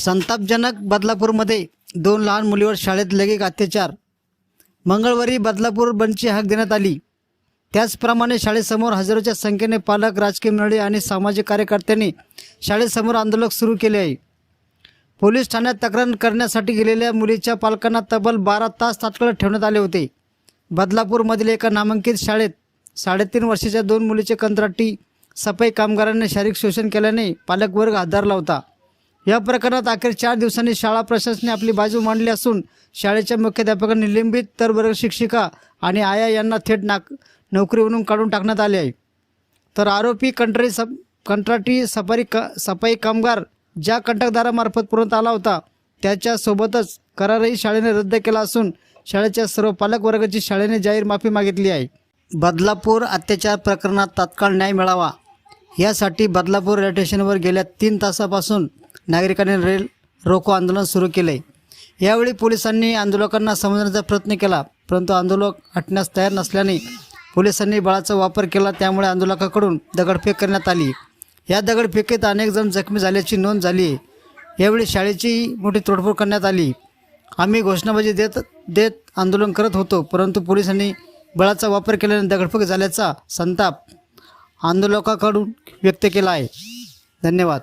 संतापजनक बदलापूरमध्ये दोन लहान मुलीवर शाळेत लैंगिक अत्याचार. मंगळवारी बदलापूर बंदची हाक देण्यात आली. त्याचप्रमाणे शाळेसमोर हजारोच्या संख्येने पालक राजकीय मंडळी आणि सामाजिक कार्यकर्त्यांनी शाळेसमोर आंदोलन सुरू केले आहे. पोलीस ठाण्यात तक्रार करण्यासाठी गेलेल्या मुलीच्या पालकांना तब्बल बारा तास तात्काळ ठेवण्यात आले होते. बदलापूरमधील एका नामांकित शाळेत साडेतीन वर्षाच्या दोन मुलीचे कंत्राटी सफाई कामगारांनी शारीरिक शोषण केल्याने पालकवर्ग हादरला होता. या प्रकरणात अखेर चार दिवसांनी शाळा प्रशासनाने आपली बाजू मांडली असून शाळेच्या मुख्याध्यापकांनी निलंबित तर वर्ग शिक्षिका आणि आया यांना थेट नाक नोकरीवरून काढून टाकण्यात आले आहे. तर आरोपी कंत्राटी सप कंत्राटी सफारी क सफाई कामगार ज्या कंत्राटदारामार्फत पुरवण्यात आला होता त्याच्यासोबतच करारही शाळेने रद्द केला असून शाळेच्या सर्व पालक वर्गाची शाळेने जाहीर माफी मागितली आहे. बदलापूर अत्याचार प्रकरणात तात्काळ न्याय मिळावा. यासाठी बदलापूर रेल्वे स्टेशनवर गेल्या तीन तासापासून नागरिकांनी रेल रोको आंदोलन सुरू केले. यावेळी पोलिसांनी आंदोलकांना समजण्याचा प्रयत्न केला परंतु आंदोलक हटण्यास तयार नसल्याने पोलिसांनी बळाचा वापर केला त्यामुळे आंदोलकाकडून दगडफेक करण्यात आली. या दगडफेकीत अनेक जण जखमी झाल्याची नोंद झाली. आहे यावेळी शाळेची मोठी तोडफोड करण्यात आली. आम्ही घोषणाबाजी देत देत आंदोलन करत होतो परंतु पोलिसांनी बळाचा वापर केल्याने दगडफेक झाल्याचा संताप आंदोलकाकडून व्यक्त केला आहे. धन्यवाद.